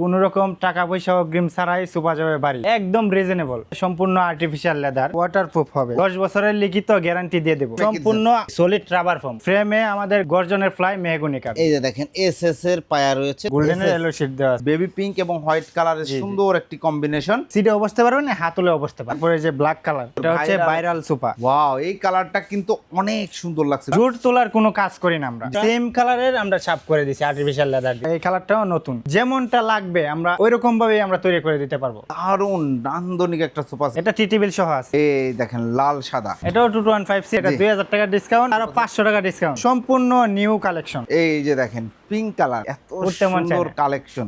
কোন রকম টাকা পয়সা অগ্রিম ছাড়াই সোফা যাবে বাড়ি। একদম রিজনেবল সম্পূর্ণ আর্টিফিশিয়াল লেদার ওয়াটারপ্রুফ হবে। দশ বছরের লিখিত গ্যারান্টি দিয়ে দেবো। সম্পূর্ণ সলিড রাবার ফোম ফ্রেমে আমাদের গর্জনের ফ্লাই মেহগুনি কাঠ। এই যে দেখেন এস এস এর পায়া রয়েছে। গোল্ডেনের এলো শিট দেওয়া আছে। বেবি পিঙ্ক এবং হোয়াইট কালারের সুন্দর একটি কম্বিনেশন সিটে অবস্থা পারবেন না হাতলে বসতে পারবেন। তারপরে যে ব্ল্যাক কালার এটা হচ্ছে ভাইরাল সোফা ওয়াও এই কালারটা কিন্তু অনেক সুন্দর লাগছে। জুট তোলার কোনো কাজ করি না আমরা। সেম কালারের আমরা ছাপ করে দিছি আর্টিফিশিয়াল লেদার এই কালারটাও নতুন। যেমনটা লাগবে আমরা ওই রকম ভাবে আমরা তৈরি করে দিতে পারব। দারুণ নান্দনিক একটা সোফা এটা টি টেবিল সহ আছে। এই দেখেন লাল সাদা। এটাও টু ওয়ান ফাইভ সি এটা। দুই হাজার টাকা ডিসকাউন্ট আরও পাঁচশো টাকা ডিসকাউন্ট সম্পূর্ণ নিউ কালেকশন এই যে দেখেন পিঙ্ক কালার এত সুন্দর কালেকশন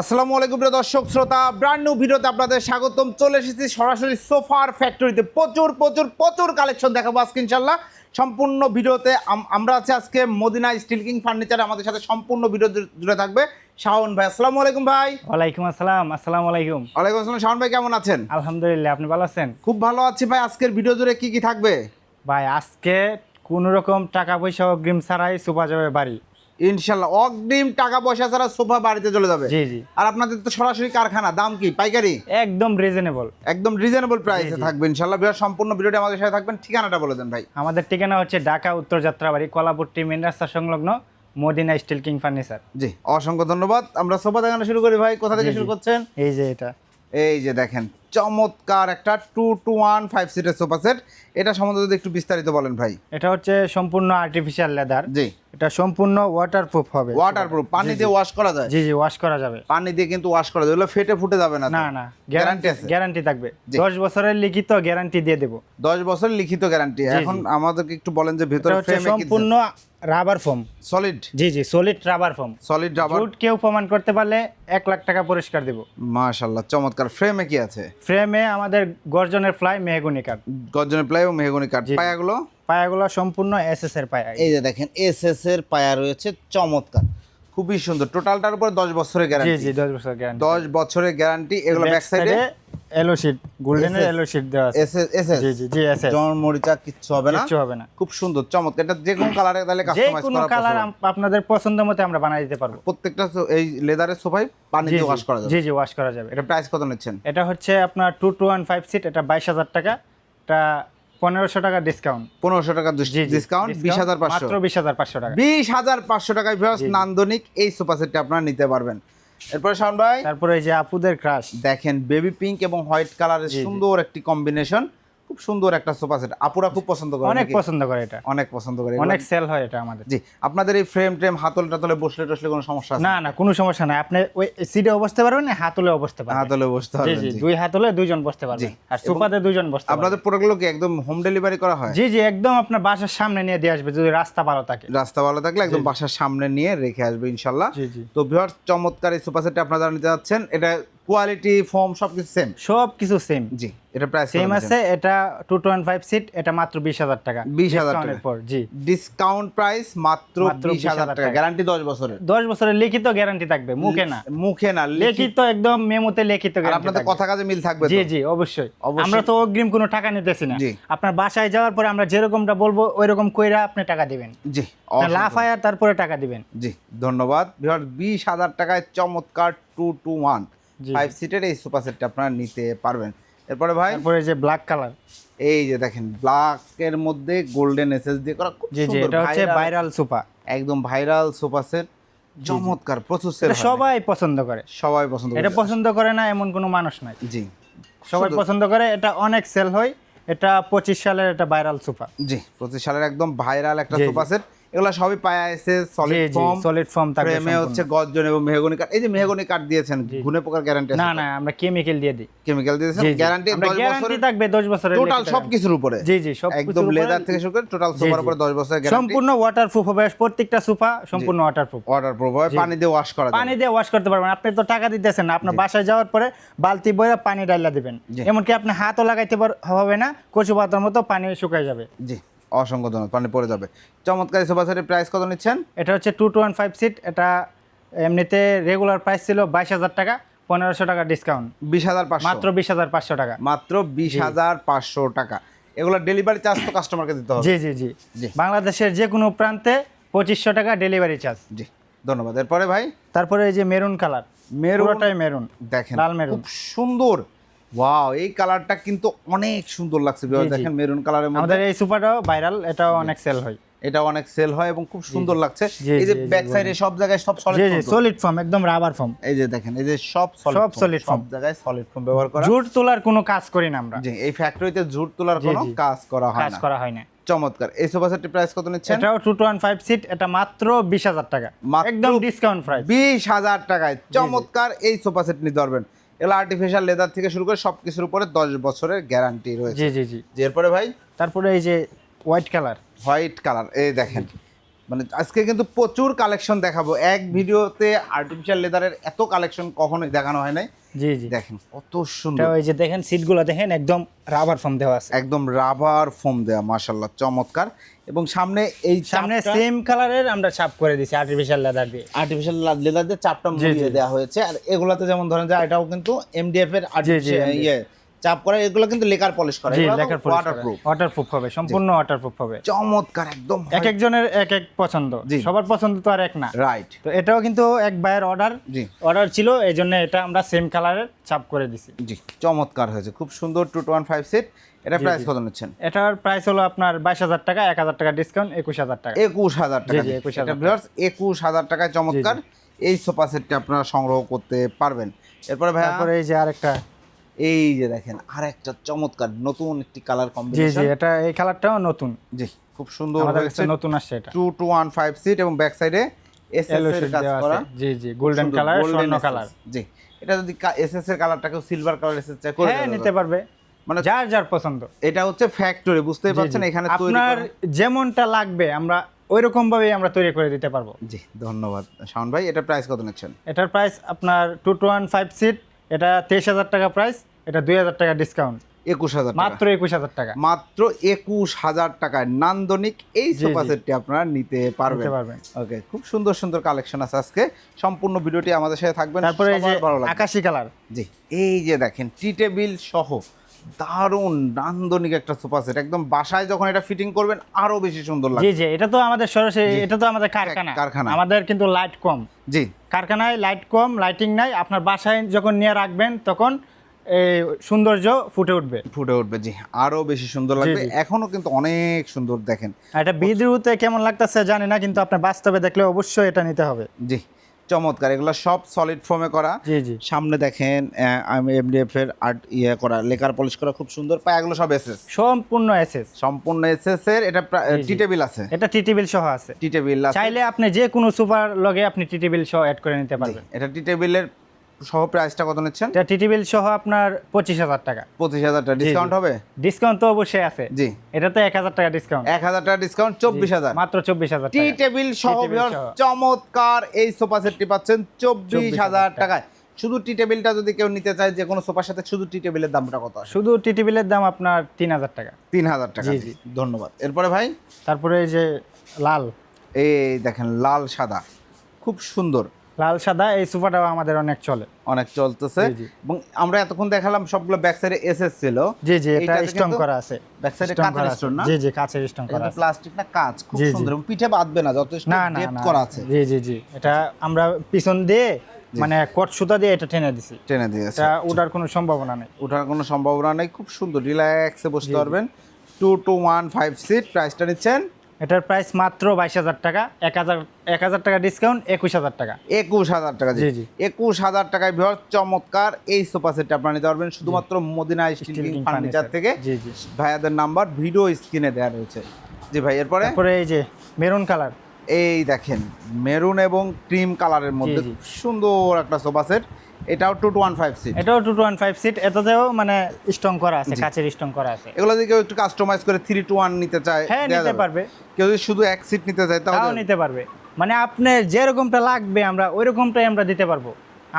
আসসালামু আলাইকুম প্রিয় দর্শক শ্রোতা ব্র্যান্ড নিউ ভিডিওতে আপনাদের স্বাগতম। চলে এসেছি সরাসরি সোফার ফ্যাক্টরিতে প্রচুর প্রচুর প্রচুর কালেকশন দেখাবো আজকে ইনশাল্লাহ সম্পূর্ণ ভিডিওতে আম- আমরা আছি আজকে মদিনা স্টিলকিং ফার্নিচার আমাদের সাথে সম্পূর্ণ ভিডিও জুড়ে থাকবে শাওন ভাই। আসসালামু আলাইকুম ভাই। ওয়ালাইকুম আসসালাম আসসালামু আলাইকুম। ওয়ালাইকুম আসসালাম শাওন ভাই কেমন আছেন? আলহামদুলিল্লাহ আপনি ভালো আছেন? খুব ভালো আছি ভাই আজকের ভিডিও জুড়ে কি কি থাকবে? ভাই আজকে কোনো রকম টাকা পয়সা অগ্রিম ছাড়াই সুপা যাবে বাড়ি। ইনশাল্লাহ। অগ্রিম টাকা পয়সা ছাড়া সোফা বাড়িতে চলে যাবে। জি জি। আর আপনাদের তো সরাসরি কারখানা দাম কি? পাইকারি? একদম রিজনেবল একদম রিজনেবল প্রাইসে। থাকবে ইনশাল্লাহ। বিরাট সম্পূর্ণ ভিডিওটি আমাদের সাথে থাকবেন। ঠিকানাটা বলে দেন ভাই। আমাদের ঠিকানা হচ্ছে ঢাকা উত্তর যাত্রাবাড়ি কলাপুরটি মেন রাস্তা সংলগ্ন মদিনা স্টিল কিং ফার্নিচার। জি অসংখ্য ধন্যবাদ। আমরা সোফা দেখানো শুরু করি ভাই। কোথা থেকে শুরু করছেন? এই যে এটা। এই যে দেখেন। চমৎকার একটা টু টু ওয়ান ফাইভ সিটের সোফা সেট এটা সম্বন্ধে যদি একটু বিস্তারিত বলেন ভাই। এটা হচ্ছে সম্পূর্ণ আর্টিফিশিয়াল লেদার জি। এটা সম্পূর্ণ ওয়াটারপ্রুফ হবে। ওয়াটারপ্রুফ পানি দিয়ে ওয়াশ করা যায়? জি জি ওয়াশ করা যাবে। পানি দিয়ে কিন্তু ওয়াশ করা যায়। ওগুলো ফেটে ফুটে যাবে না না না। গ্যারান্টি আছে? গ্যারান্টি থাকবে। জি। দশ বছরের লিখিত গ্যারান্টি দিয়ে দেবো। দশ বছরের লিখিত গ্যারান্টি এখন আমাদেরকে একটু বলেন যে ভেতরে ফ্রেমে কি সম্পূর্ণ রাবার ফোম সলিড জি জি solid rubber foam solid rubber jute কেউ প্রমাণ করতে পারলে এক লাখ টাকা পুরস্কার দেব। মাশাআল্লাহ চমৎকার। ফ্রেমে কি আছে? ফ্রেমে আমাদের গর্জনের ফ্লাই মেহগুনি কাঠ। গর্জনের ফ্লাই ও মেহগুনি কাঠ। পায়াগুলো? পায়াগুলো সম্পূর্ণ এস এস এর পায়া। এই যে দেখেন এস এস এর পায়া রয়েছে চমৎকার। খুবই সুন্দর। টোটালটার উপর দশ বছরের গ্যারান্টি জি দশ বছরের গ্যারান্টি দশ বছরের গ্যারান্টি এগুলো ব্যাক সাইডে এলো শিট গোল্ডেনের SS এলো শিট দেওয়া আছে। এস এস এস জি জি জি এসএস জন মরিচা কিচ্ছু হবে না? কিচ্ছু হবে না। খুব সুন্দর চমৎকার। এটা যে কোনো কালারে তাহলে যে কাস্টমাইজ কোনো করা কালার আপনাদের পছন্দ মতো আমরা বানিয়ে দিতে পারব। প্রত্যেকটা এই লেদারের সোফাই পানি দিয়ে ওয়াশ করা যাবে। জি জি ওয়াশ করা যাবে। এটা প্রাইস কত নিচ্ছেন? এটা হচ্ছে আপনার two two one five seat এটা বাইশ হাজার টাকা। এটা পনেরোশো টাকা ডিসকাউন্ট পনেরোশো টাকা ডিসকাউন্ট বিশ হাজার পাঁচশো। বিশ হাজার পাঁচশো টাকা। বিশ হাজার পাঁচশো টাকায় নান্দনিক এই সোফা সেটটা আপনারা নিতে পারবেন। এরপরে শাওন ভাই? তারপরে এই যে আপুদের ক্রাশ দেখেন বেবি পিঙ্ক এবং হোয়াইট কালারের। সুন্দর একটি কম্বিনেশন খুব সুন্দর একটা সোফা সেট আপুরা খুব পছন্দ করে অনেক পছন্দ করে এটা। অনেক পছন্দ করে। অনেক সেল হয় এটা আমাদের। জি আপনাদের এই ফ্রেম ট্রেম হাতল টাতলে বসলে টসলে কোনো সমস্যা আছে? না না কোনো সমস্যা নাই। আপনি ওই সিটে বসতে পারবেন না হাতলে বসতে পারবেন? হাতলে বসতে জি জি দুই হাত হলে দুইজন বসতে পারবেন। আর সোফাতে দুইজন বসতে পারবেন। আপনাদের প্রোডাক্টগুলো কি একদম হোম ডেলিভারি করা হয়? জি জি একদম আপনার বাসার সামনে নিয়ে দিয়ে আসবে যদি রাস্তা ভালো থাকে। রাস্তা ভালো থাকলে একদম বাসার সামনে নিয়ে রেখে আসবে ইনশাল্লাহ। জি জি। তো ভিউয়ার্স চমৎকার এই সোফা সেটটা আপনারা নিতে যাচ্ছেন এটা কোয়ালিটি ফর্ম সবকিছু সেম সব কিছু সেম জি এটা প্রাইস সেম আছে এটা টু টু ফাইভ সিট এটা মাত্র বিশ হাজার টাকা। 20,000 Discount এর টাকা। পর জি। ডিসকাউন্ট প্রাইস মাত্র বিশ হাজার 20,000 টাকা। গ্যারান্টি দশ বছরের। দশ বছরের লিখিত গ্যারান্টি থাকবে মুখে না। মুখে না লিখিত একদম মেমোতে লিখিত আর আপনাদের কথা কাজে মিল থাকবে জি জি অবশ্যই। আমরা তো অগ্রিম কোনো টাকা নিতেছি না। জি। আপনার বাসায় যাওয়ার পরে আমরা যেরকমটা বলব ওই রকম কইরা আপনি টাকা দিবেন। জি লাভ আর তারপরে টাকা দিবেন। জি ধন্যবাদ। বিশ হাজার টাকায় চমৎকার টু টু ওয়ান। ফাইভ সিটের এই সোফা সেটটা আপনারা নিতে পারবেন। এরপরে ভাই? তারপরে যে ব্ল্যাক কালার এই যে দেখেন ব্ল্যাকের মধ্যে গোল্ডেন এসএস দিয়ে করা খুব জি জি সুন্দর এটা হচ্ছে ভাইরাল সোফা একদম ভাইরাল সোফা সেট চমৎকার প্রচুর সেল সবাই পছন্দ করে। সবাই পছন্দ করে। এটা পছন্দ করে না এমন কোনো মানুষ নাই। জি। সবাই পছন্দ করে এটা অনেক সেল হয়। এটা পঁচিশ সালের একটা ভাইরাল সোফা জি পঁচিশ সালের একদম ভাইরাল একটা। সোফা সেট এগুলো সবই পায়া এসে সলিড ফর্ম সলিড ফর্ম থাকবে ফ্রেমে। হচ্ছে গর্জন এবং মেহগনি কাঠ এই যে মেহগনি কাঠ দিয়েছেন ঘুনে পোকার গ্যারান্টি না না আমরা কেমিক্যাল দিয়ে দিই। কেমিক্যাল দিয়েছেন? গ্যারান্টি আমরা 10 গ্যারান্টি বছরের থাকবে 10 বছরের টোটাল সব কিছুর উপরে। জি জি সব একদম লেদার থেকে শুরু করে টোটাল সোফার উপরে 10 বছরের গ্যারান্টি সম্পূর্ণ ওয়াটারপ্রুফ হবে প্রত্যেকটা সোফা সম্পূর্ণ ওয়াটারপ্রুফ ওয়াটার প্রুফ হবে পানি দিয়ে ওয়াশ করা যাবে। পানি দিয়ে ওয়াশ করতে পারবেন। আপনি তো টাকা দিতেছেন না আপনার বাসায় যাওয়ার পরে বালতি বইরা পানি ডাইলা দিবেন। জি। এমনকি আপনি হাতও লাগাইতে হবে না কচু পাতার মতো পানি শুকায় যাবে। জি। অসংখ্য ধন্যবাদ পানি পড়ে যাবে। চমৎকার সোফা সেটের প্রাইস কত নিচ্ছেন? এটা হচ্ছে two two one five seat এটা এমনিতে রেগুলার প্রাইস ছিল বাইশ হাজার টাকা পনেরোশো টাকা ডিসকাউন্ট বিশ হাজার মাত্র বিশ হাজার পাঁচশো টাকা। মাত্র বিশ হাজার পাঁচশো টাকা। এগুলো ডেলিভারি চার্জ তো কাস্টমারকে দিতে হবে। জি জি জি। জি। বাংলাদেশের যে কোনো প্রান্তে পঁচিশশো টাকা ডেলিভারি চার্জ জি ধন্যবাদ। এরপরে ভাই? তারপরে এই যে মেরুন কালার মেরুনটাই মেরুন দেখেন লাল মেরুন। খুব সুন্দর। ওয়াও এই কালারটা কিন্তু অনেক সুন্দর লাগছে। দেখেন মেরুন কালারের মধ্যে। আমাদের এই সুপারটাও ভাইরাল অনেক সেল হয়। এটা অনেক সেল হয় এবং খুব সুন্দর লাগছে। এই যে ব্যাক সাইডে সব জায়গায় সব সলিড সলিড ফর্ম একদম রাবার ফর্ম এই যে দেখেন এই যে সব সলিড সব solid সব জায়গায় সলিড ফর্ম ব্যবহার করা। জুট তোলার কোনো কাজ করি না আমরা। জি এই ফ্যাক্টরিতে জুট তোলার কোনো কাজ করা হয় কাজ করা হয় না। চমৎকার। এই সোফা প্রাইস কত নিচ্ছেন? এটাও two two one five seat এটা মাত্র বিশ হাজার টাকা। একদম ডিসকাউন্ট প্রাইস বিশ হাজার টাকায়। চমৎকার এই সোফা সেট নিতে পারবেন এগুলো আর্টিফিশিয়াল লেদার থেকে শুরু করে সব কিছুর উপরে দশ বছরের গ্যারান্টি রয়েছে। জি জি জি। এরপরে ভাই? তারপরে এই যে হোয়াইট কালার হোয়াইট কালার এই দেখেন। মানে আজকে কিন্তু প্রচুর কালেকশন দেখাবো। এক ভিডিওতে আর্টিফিশিয়াল লেদারের এত কালেকশন কখনোই দেখানো হয় নাই। জি জি। দেখেন কত সুন্দর। ওই যে দেখেন সিটগুলো দেখেন একদম রাবার ফোম দেওয়া আছে। একদম রাবার ফোম দেওয়া মাশাল্লাহ চমৎকার। এবং সামনে এই সামনে সেম কালারের আমরা ছাপ করে দিছি আর্টিফিশিয়াল লেদার দিয়ে। আর্টিফিশিয়াল লেদার দিয়ে চাপটা মুড়িয়ে দেওয়া হয়েছে। আর এগুলাতে যেমন ধরেন যে এটাও কিন্তু এমডিএফ এর আর্টিফিশিয়াল ইয়ে চাপ করা এগুলো কিন্তু লেকার পলিশ করা। জি লেখার ওয়াটারপ্রুফ ওয়াটারপ্রুফ হবে সম্পূর্ণ ওয়াটারপ্রুফ হবে। চমৎকার একদম এক একজনের এক এক পছন্দ। সবার পছন্দ তো আর এক না। রাইট তো এটাও কিন্তু এক ভাইয়ের অর্ডার জি। অর্ডার ছিল এই জন্য এটা আমরা সেম কালারের চাপ করে দিছি। জি চমৎকার হয়েছে। খুব সুন্দর টু ওয়ান ফাইভ সিট এটা প্রাইস। কত নিচ্ছেন? এটার প্রাইস হলো আপনার বাইশ হাজার টাকা এক হাজার টাকা ডিসকাউন্ট একুশ হাজার টাকা। একুশ হাজার টাকা জি, দিয়ে। 21,000 এটা viewers, একুশ হাজার টাকায় চমৎকার। এই সোফা সেটটি আপনারা সংগ্রহ করতে পারবেন। এরপরে ভাই এই যে আরেকটা এই যে দেখেন আর একটা চমৎকার নতুন একটি কালার জি জি কম্বিনেশন এটা এই কালারটাও নতুন। জি খুব সুন্দর আমাদের হয়েছে। কাছে নতুন আসছে এটা। Two two one five seat এবং ব্যাক সাইডে এস এলো এর কাজ করা। জি জি গোল্ডেন কালার স্বর্ণ কালার জি এটা যদি এস এস এর কালারটাকেও সিলভার কালার এস এস চাই করে হ্যাঁ নিতে পারবে। মানে যার যার পছন্দ। এটা হচ্ছে ফ্যাক্টরি বুঝতেই পারছেন? এখানে আপনার যেমনটা লাগবে আমরা ওই রকম ভাবেই আমরা তৈরি করে দিতে পারব। জি ধন্যবাদ। শাওন ভাই এটা প্রাইস কত নিচ্ছেন? এটার প্রাইস আপনার two two one five seat এটা তেইশ হাজার টাকা প্রাইস এটা দুই হাজার টাকা ডিসকাউন্ট একুশ হাজার মাত্র একুশ হাজার টাকা। মাত্র একুশ হাজার টাকায় নান্দনিক এই সোফা সেটটি আপনারা নিতে পারবেন। পারবেন। ওকে খুব সুন্দর সুন্দর কালেকশন আছে আজকে। সম্পূর্ণ ভিডিওটি আমাদের সাথে থাকবেন। তারপরে ভালো আকাশি কালার। জি এই যে দেখেন টি টেবিল সহ দারুণ নান্দনিক একটা সোফা সেট একদম বাসায় যখন এটা ফিটিং করবেন আরও বেশি সুন্দর লাগবে। জি জি এটা তো আমাদের সরাসরি এটা তো আমাদের কারখানা। কারখানা। আমাদের কিন্তু লাইট কম। জি। কারখানায় লাইট কম লাইটিং নাই। আপনার বাসায় যখন নিয়ে রাখবেন তখন এই সৌন্দর্য ফুটে উঠবে। ফুটে উঠবে জি। আরও বেশি সুন্দর লাগবে। এখনও কিন্তু অনেক সুন্দর দেখেন। এটা ভিডিওতে কেমন লাগতেছে জানি না কিন্তু আপনার বাস্তবে দেখলে অবশ্যই এটা নিতে হবে। জি। চমৎকার। এগুলো সব সলিড ফর্মে করা। সামনে দেখেন আমি এমডিএফ এর আর্ট ইয়ে করা লেকার পলিশ করা খুব সুন্দর। পায় এগুলো সব এসএস সম্পূর্ণ এসএস সম্পূর্ণ এসএস এর এটা। টি টেবিল আছে। এটা টি টেবিল সহ আছে। টি টেবিল আছে। চাইলে আপনি যে কোনো সুপার লগে আপনি টি টেবিল সহ অ্যাড করে নিতে পারবেন। এটা টি টেবিলের সহ প্রাইসটা কত নিচ্ছেন? এটা টি টেবিল সহ আপনার পঁচিশ হাজার টাকা। পঁচিশ হাজার টাকা ডিসকাউন্ট হবে? ডিসকাউন্ট তো অবশ্যই আছে। জি। এটা তো এক হাজার টাকা ডিসকাউন্ট এক হাজার টাকা ডিসকাউন্ট চব্বিশ হাজার। মাত্র চব্বিশ হাজার টি টেবিল সহ। চমৎকার এই সোফা সেটটি পাচ্ছেন চব্বিশ 24,000 হাজার টাকায়। শুধু টি টেবিলটা যদি কেউ নিতে চায় যে কোনো সোফার সাথে শুধু টি টেবিলের দামটা কত শুধু টি টেবিলের দাম আপনার তিন হাজার টাকা। তিন হাজার টাকা জি, জি। ধন্যবাদ। এরপরে ভাই? তারপরে এই যে লাল। এই দেখেন লাল সাদা। খুব সুন্দর। লাল সাদা এই সোফাটাও আমাদের অনেক চলে। অনেক চলতেছে। এবং আমরা এতক্ষণ দেখালাম সবগুলো ব্যাক সাইডে এসএস ছিল। জি জি এটা স্ট্রং করা আছে। ব্যাক সাইডে কাঁচের। স্টোন না? জি জি কাছের স্ট্রং করা আছে। প্লাস্টিক না কাঁচ। খুব। সুন্দর এবং পিঠে বাঁধবে না যথেষ্ট ডেপথ করা আছে। জি জি জি। এটা আমরা পিছন দিয়ে মানে কট সুতা দিয়ে এটা টেনে দিছি। টেনে দিয়েছে। এটা ওঠার কোনো সম্ভাবনা নেই। ওঠার কোনো সম্ভাবনা নেই। খুব সুন্দর রিল্যাক্সে বসতে পারবেন। Two two one five seat প্রাইসটা নিচ্ছেন এটার প্রাইস মাত্র বাইশ হাজার টাকা এক হাজার এক হাজার টাকা ডিসকাউন্ট একুশ হাজার টাকা। একুশ হাজার টাকা জি, জি। একুশ হাজার টাকায় বৃহৎ চমৎকার। এই সোফা সেটটা আপনারা নিতে পারবেন। শুধুমাত্র মদিনা স্টিল ফার্নিচার থেকে জি জি। ভাইয়াদের নাম্বার ভিডিও স্ক্রিনে দেওয়া রয়েছে। জি ভাই এরপরে? তারপরে এই যে মেরুন কালার এই দেখেন মেরুন এবং ক্রিম কালারের মধ্যে সুন্দর একটা সোফা সেট এটাও two two one five seat এটাও two two one five seat এটাতেও মানে স্ট্রং করা আছে কাছের স্ট্রং করা আছে। এগুলো যদি কেউ একটু কাস্টমাইজ করে থ্রি টু ওয়ান নিতে চায় হ্যাঁ নিতে পারবে। কেউ যদি শুধু এক সিট নিতে চায় তাও নিতে পারবে। মানে আপনার যেরকমটা লাগবে আমরা ওই রকমটাই আমরা দিতে পারব।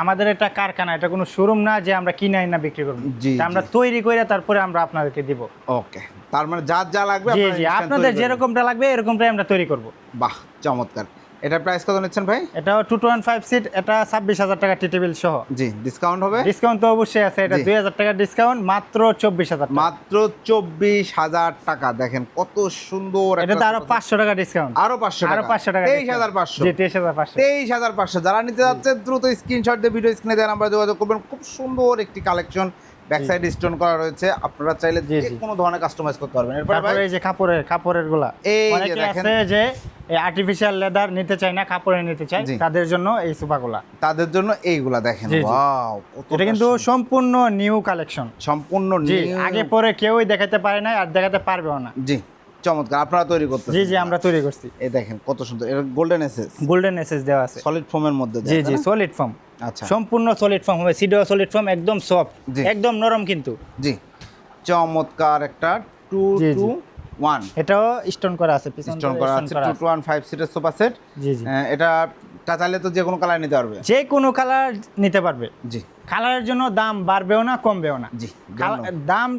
আমাদের এটা কারখানা এটা কোনো শোরুম না যে আমরা কিনে না বিক্রি করব। আমরা তৈরি করে তারপরে আমরা আপনাদেরকে দিব। ওকে তার মানে যার যা লাগবে জি জি। আপনাদের যেরকমটা লাগবে এরকমটাই আমরা তৈরি করব। বাহ চমৎকার। এটা প্রাইস কত নিচ্ছেন ভাই? এটাও টু টু ফাইভ সিট এটা ছাব্বিশ হাজার টাকা টি টেবিল সহ। জি ডিসকাউন্ট হবে? ডিসকাউন্ট তো অবশ্যই আছে এটা। দুই হাজার টাকা ডিসকাউন্ট মাত্র চব্বিশ হাজার টাকা। মাত্র চব্বিশ হাজার টাকা দেখেন কত সুন্দর এটা তো আরও। পাঁচশো টাকা ডিসকাউন্ট আরও পাঁচশো আরও পাঁচশো টাকা তেইশ হাজার পাঁচশো। জি তেইশ হাজার পাঁচশো। তেইশ হাজার পাঁচশো। যারা নিতে যাচ্ছে দ্রুত স্ক্রিনশট দিয়ে ভিডিও স্ক্রিনে দেওয়ার আমরা যোগাযোগ করবেন। খুব সুন্দর একটি কালেকশন ব্যাক সাইড স্টোন করা রয়েছে। আপনারা চাইলে যে কোনো ধরনের কাস্টমাইজ করতে পারবেন। এরপরে এই যে কাপড়ের কাপড়েরগুলা। এই যে দেখেন। যে আর্টিফিশিয়াল লেদার নিতে চায় না কাপড়ে নিতে জি। তাদের জন্য এই সোফা গুলা তাদের জন্য এইগুলা দেখেন। ওয়াও এটা কিন্তু সম্পূর্ণ নিউ কালেকশন সম্পূর্ণ আগে পরে কেউই দেখাতে পারে না আর দেখাতে পারবেও না। জি চমৎকার। আপনারা তৈরি করতে জি জি আমরা তৈরি করছি। এই দেখেন কত সুন্দর। এটা গোল্ডেন এসেস গোল্ডেন এসএস দেওয়া আছে। সলিড ফোমের মধ্যে জি জি সলিড ফর্ম আচ্ছা সম্পূর্ণ সলিড ফর্ম হবে। সিডিও সলিড ফর্ম একদম সফট একদম নরম কিন্তু। জি। চমৎকার একটা টু টু। ওয়ান এটাও স্টোন করা আছে স্টোন করা আছে টু। টু ওয়ান ফাইভ সিটের সোফা সেট জি জি। এটা তা চাইলে তো যে কোনো কালার নিতে পারবে। যে কোনো কালার নিতে পারবে। জি। কালারের জন্য দাম বাড়বেও না কমবেও না। জি দাম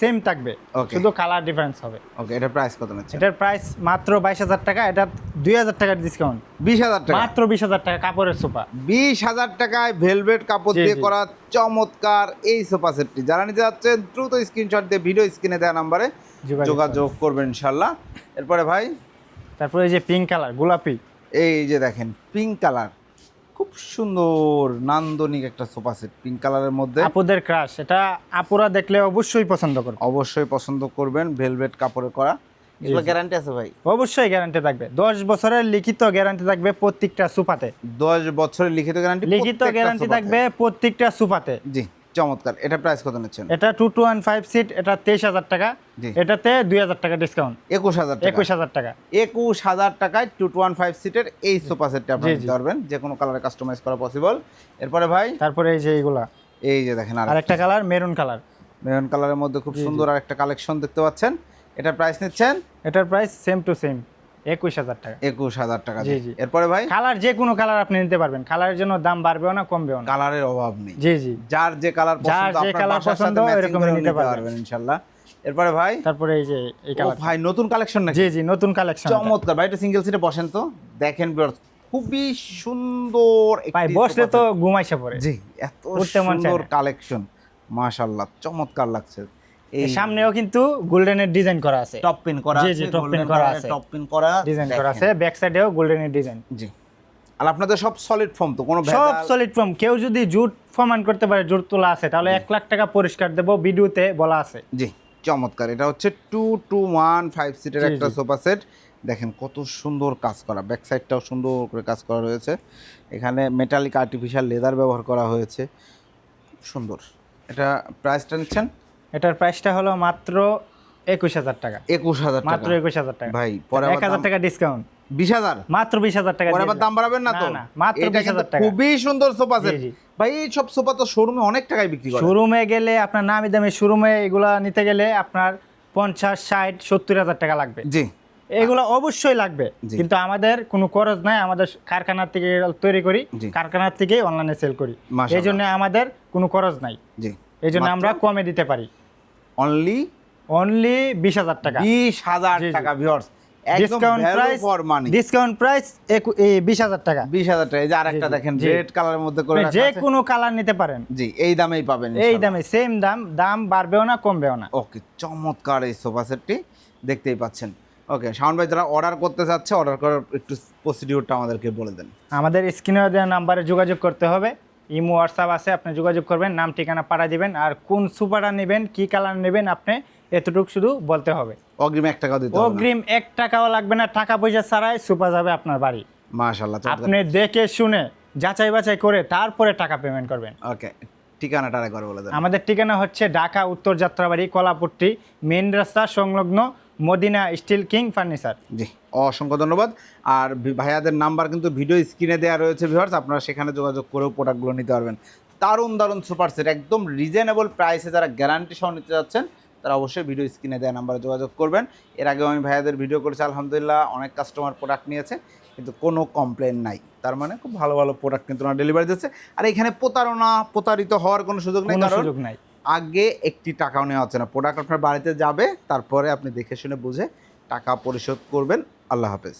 সেম থাকবে. শুধু কালার ডিফারেন্স হবে। ওকে এটা প্রাইস কত নিচ্ছে? এটার প্রাইস মাত্র বাইশ হাজার টাকা এটা দুই হাজার টাকার ডিসকাউন্ট বিশ হাজার টাকা? মাত্র বিশ হাজার টাকা কাপড়ের সোফা। বিশ হাজার টাকায় ভেলভেট কাপড় দিয়ে করা চমৎকার এই সোফা সেটটি। যারা নিতে যাচ্ছেন দ্রুত স্ক্রিনশট দিয়ে ভিডিও স্ক্রিনে দেওয়া নাম্বারে যোগাযোগ যোগাযোগ করবেন ইনশাল্লাহ এরপরে ভাই? তারপরে এই যে পিঙ্ক কালার গোলাপি। এই যে দেখেন পিঙ্ক কালার খুব সুন্দর নান্দনিক একটা সোফা সেট পিঙ্ক কালারের মধ্যে। আপুদের ক্রাশ এটা আপুরা দেখলে অবশ্যই পছন্দ করবে। অবশ্যই পছন্দ করবেন ভেলভেট কাপড়ে করা। এগুলো গ্যারান্টি আছে ভাই? অবশ্যই গ্যারান্টি থাকবে। দশ বছরের লিখিত গ্যারান্টি থাকবে প্রত্যেকটা সুপাতে দশ বছরের লিখিত গ্যারান্টি লিখিত গ্যারান্টি থাকবে প্রত্যেকটা সুপাতে জি। চমৎকার। এটা প্রাইস কত নিচ্ছেন? এটা two two one five seat এটা তেইশ হাজার টাকা। এটাতে দুই হাজার টাকা ডিসকাউন্ট একুশ হাজার টাকা। একুশ হাজার টাকা। একুশ হাজার টাকায় টু টু ওয়ান ফাইভ সিটের এই সোফা সেটটা আপনি নিতে। পারবেন। যে কোনো কালারে কাস্টমাইজ করা পসিবল এরপরে ভাই? তারপরে এই যে এইগুলা। এই যে দেখেন আর আরেকটা কালার মেরুন কালার মেরুন কালারের মধ্যে খুব সুন্দর আর একটা কালেকশন দেখতে পাচ্ছেন। এটা প্রাইস নিচ্ছেন? এটার প্রাইস সেম টু সেম একুশ হাজার টাকা। একুশ হাজার টাকা জি, জি। এরপরে ভাই? কালার যে কোনো কালার আপনি নিতে পারবেন। কালারের জন্য দাম বাড়বেও না কমবেও না। কালারের অভাব নেই। জি জি। যার যে কালার যার যে বাসার পছন্দ, এরকম নিতে পারবেন। ইনশাআল্লাহ এরপরে ভাই? তারপরে এই যে এই কালার ভাই নতুন কালেকশন নাকি? জি জি নতুন কালেকশন চমৎকার। ভাই এটা সিঙ্গেল সিটে বসেন তো। দেখেন খুবই সুন্দর ভাই বসলে তো। ঘুমাইছে পড়ে। জি এত সুন্দর কালেকশন মাশাআল্লাহ চমৎকার লাগছে। সামনেও কিন্তু গোল্ডেনের ডিজাইন করা আছে। টপ পিন করা আছে top pin করা আছে। টপ পিন করা ডিজাইন করা আছে ব্যাক সাইডেও গোল্ডেনের ডিজাইন। জি। আর আপনাদের সব সলিড ফর্ম তো কোনো সব সলিড ফর্ম কেউ যদি জুট ফরমান করতে পারে জুট তোলা আছে তাহলে এক লাখ টাকা পরিষ্কার দেবো ভিডিওতে বলা আছে। জি চমৎকার। এটা হচ্ছে টু টু ওয়ান ফাইভ সিটের একটা সোফা সেট দেখেন কত সুন্দর কাজ করা। ব্যাক সাইডটাও সুন্দর করে কাজ করা রয়েছে। এখানে মেটালিক আর্টিফিশিয়াল লেদার ব্যবহার করা হয়েছে। সুন্দর। এটা প্রাইসটা নিচ্ছেন এটার প্রাইসটা হলো মাত্র একুশ হাজার টাকা। একুশ হাজার মাত্র একুশ হাজার টাকা। ভাই পরে এক হাজার টাকা ডিসকাউন্ট বিশ হাজার? মাত্র বিশ হাজার টাকা পরে আবার দাম বাড়াবেন না তো? না, মাত্র 20,000 কিন্তু টাকা। খুবই সুন্দর সোফা সেট। ভাই এই সব সোফা তো শোরুমে অনেক টাকায় বিক্রি করে। শোরুমে গেলে আপনার নামি দামি শোরুমে এগুলা নিতে গেলে আপনার পঞ্চাশ ষাট সত্তর হাজার টাকা লাগবে। জি। এগুলো অবশ্যই লাগবে। কিন্তু আমাদের কোনো খরচ নাই আমাদের কারখানার থেকে তৈরি করি। কারখানার থেকে অনলাইনে সেল করি। এই জন্য আমাদের কোনো খরচ নাই। এই জন্য আমরা কমে দিতে পারি। অনলি অনলি বিশ হাজার টাকা। বিশ হাজার। টাকা viewers discount price for money discount price বিশ হাজার টাকা। বিশ হাজার টাকা। এই যে আরেকটা দেখেন জি। রেড কালারের মধ্যে করে আপনি যে কোনো কালার নিতে পারেন। জি এই দামেই পাবেন এই দামে সেম দাম দাম বাড়বেও না কমবেও না। ওকে চমৎকার এই সোফা সেটটি দেখতেই পাচ্ছেন। ওকে শাওন ভাই যারা অর্ডার করতে চাচ্ছে অর্ডার করার একটু প্রসিডিউরটা আমাদেরকে বলে দেন। আমাদের স্ক্রিনে দেওয়া নাম্বারে যোগাযোগ করতে হবে। ইমো হোয়াটসঅ্যাপ আছে আপনি যোগাযোগ করবেন নাম ঠিকানা পাঠিয়ে দিবেন আর কোন সুপারটা নেবেন কি কালার নেবেন আপনি এতটুকু শুধু বলতে হবে। অগ্রিম এক টাকা দিতে হবে অগ্রিম এক টাকাও লাগবে না টাকা পয়সা ছাড়াই সুপার যাবে আপনার বাড়ি। মাশাআল্লাহ আপনি দেখে শুনে যাচাই বাছাই করে তারপরে টাকা পেমেন্ট করবেন। ওকে ঠিকানাটা একবার বলে দেন। আমাদের ঠিকানা হচ্ছে ঢাকা উত্তর যাত্রাবাড়ি কলাপট্টি মেন রাস্তা সংলগ্ন মদিনা স্টিল কিং ফার্নিচার। জি অসংখ্য ধন্যবাদ। আর ভি- ভাইয়াদের নাম্বার কিন্তু ভিডিও স্ক্রিনে দেওয়া রয়েছে ভিউয়ার্স আপনারা সেখানে যোগাযোগ করেও প্রোডাক্টগুলো নিতে পারবেন। দারুণ দারুণ সুপার সেট একদম রিজনেবল প্রাইসে যারা গ্যারান্টি সহ নিতে যাচ্ছেন তারা অবশ্যই ভিডিও স্ক্রিনে দেওয়া নাম্বারে যোগাযোগ করবেন। এর আগেও আমি ভাইয়াদের ভিডিও করেছি আলহামদুলিল্লাহ অনেক কাস্টমার প্রোডাক্ট নিয়েছে কিন্তু কোনো কমপ্লেন নাই। তার মানে খুব ভালো ভালো প্রোডাক্ট কিন্তু ওনারা ডেলিভারি দিচ্ছে। আর এখানে প্রতারণা প্রতারিত হওয়ার কোনো সুযোগ নেই সুযোগ নাই। আগে একটি টাকাও নেওয়া হচ্ছে না। প্রোডাক্ট আপনার বাড়িতে যাবে, তারপরে আপনি দেখে শুনে বুঝে টাকা পরিশোধ করবেন। আল্লাহ হাফেজ।